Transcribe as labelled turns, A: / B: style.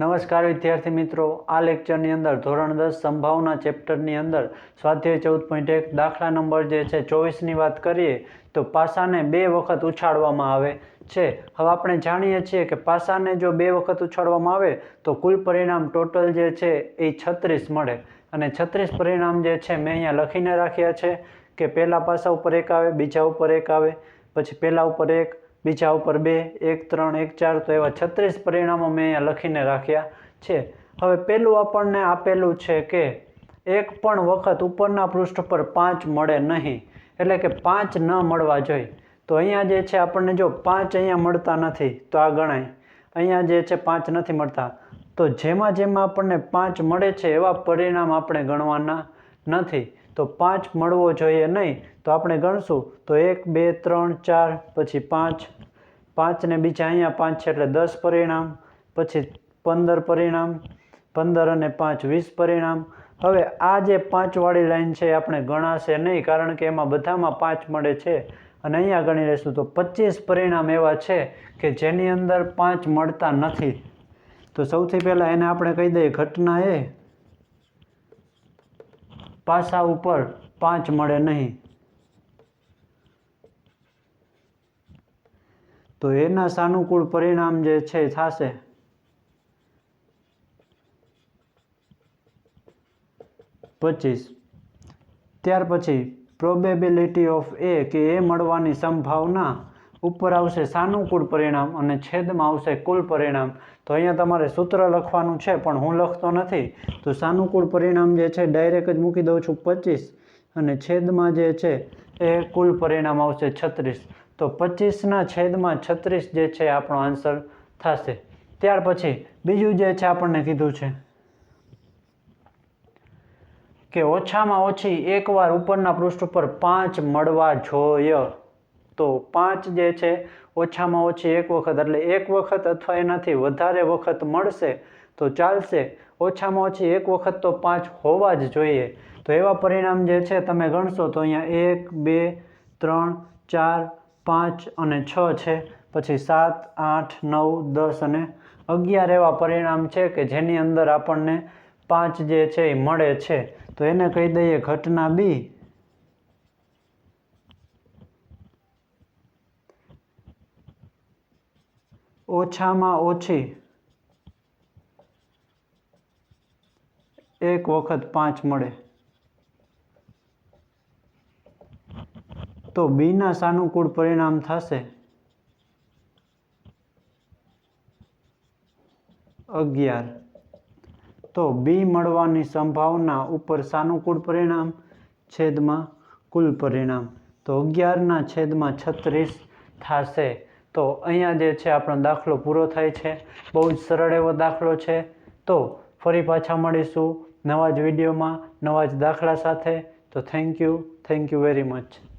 A: નમસ્કાર, વિદ્યાર્થી મિત્રો. આ લેક્ચરની અંદર ધોરણ દસ સંભાવના ચેપ્ટરની અંદર સ્વાધ્યાય ચૌદ પોઈન્ટ એક દાખલા નંબર જે છે ચોવીસની વાત કરીએ, તો પાસાને બે વખત ઉછાળવામાં આવે છે. હવે આપણે જાણીએ છીએ કે પાસાને જો બે વખત ઉછાળવામાં આવે, તો કુલ પરિણામ ટોટલ જે છે એ છત્રીસ મળે. અને છત્રીસ પરિણામ જે છે મેં અહીંયા લખીને રાખ્યા છે કે પહેલા પાસા ઉપર એક આવે, બીજા ઉપર એક આવે, પછી પહેલા ઉપર એક બીજા ઉપર બે, એક, ત્રણ, એક, ચાર, તો એવા છત્રીસ પરિણામો મેં અહીંયા લખીને રાખ્યા છે. હવે પહેલું આપણને આપેલું છે કે એક પણ વખત ઉપરના પૃષ્ઠ પર પાંચ મળે નહીં, એટલે કે પાંચ ન મળવા જોઈએ. તો અહીંયા જે છે આપણને જો પાંચ અહીંયા મળતા નથી, તો આ ગણાય. અહીંયા જે છે પાંચ નથી મળતા. તો જેમાં જેમાં આપણને પાંચ મળે છે એવા પરિણામ આપણે ગણવાના નથી. તો પાંચ મળવો જોઈએ નહીં, તો આપણે ગણશું. તો એક, બે, ત્રણ, ચાર, પછી પાંચ. પાંચને બીજા અહીંયા પાંચ છે એટલે દસ પરિણામ, પછી પંદર પરિણામ, પંદર અને પાંચ વીસ પરિણામ. હવે આ જે પાંચવાળી લાઈન છે આપણે ગણાશે નહીં, કારણ કે એમાં બધામાં પાંચ મળે છે. અને અહીંયા ગણી લઈશું તો પચીસ પરિણામ એવા છે કે જેની અંદર પાંચ મળતા નથી. તો સૌથી પહેલાં એને આપણે કહી દઈએ ઘટના એ પાસા ઉપર પાંચ મળે નહીં. તો એના સાનુકૂળ પરિણામ જે છે, થશે? પચીસ. ત્યાર પછી પ્રોબેબિલિટી ઓફ એ કે એ મળવાની સંભાવના ઉપર આવશે સાનુકૂળ પરિણામ અને છેદમાં આવશે કુલ પરિણામ. તો અહીંયા તમારે સૂત્ર લખવાનું છે, પણ હું લખતો નથી. તો સાનુકૂળ પરિણામ જે છે, ડાયરેક્ટ જ મૂકી દઉં છું પચીસ અને છેદમાં જે છે, એ કુલ પરિણામ આવશે છત્રીસ. તો પચીસના છેદમાં છત્રીસ જે છે, આપણો આન્સર થશે. ત્યાર પછી બીજું જે છે, આપણને કીધું છે કે ઓછામાં ઓછી એકવાર ઉપરના પૃષ્ઠ ઉપર પાંચ મળવા જોઈએ. તો પાંચ જે છે, ઓછામાં ઓછી એક વખત, એટલે એક વખત અથવા એનાથી વધારે વખત મળશે તો ચાલશે. ઓછામાં ઓછી એક વખત તો પાંચ હોવા જ જોઈએ. તો એવા પરિણામ જે છે તમે ગણશો તો અહીંયા એક, બે, ત્રણ, ચાર, પાંચ અને છ છે. પછી સાત, આઠ, નવ, દસ અને અગિયાર એવા પરિણામ છે કે જેની અંદર આપણને પાંચ જે છે એ મળે છે. તો એને કહી દઈએ ઘટના બી. ઓછામાં ઓછી એક વખત પાંચ મળે. તો બીના સાનુકૂળ પરિણામ થશે અગિયાર. તો બી મળવાની સંભાવના ઉપર સાનુકૂળ પરિણામ, છેદમાં કુલ પરિણામ. તો અગિયારના છેદમાં છત્રીસ થશે. તો અહીંયા જે છે, આપણો દાખલો પૂરો થાય છે. બહુ જ સરળ એવો દાખલો છે. તો ફરી પાછા મળીશું નવા જ વિડીયોમાં, નવા જ દાખલા સાથે. તો thank you thank you very much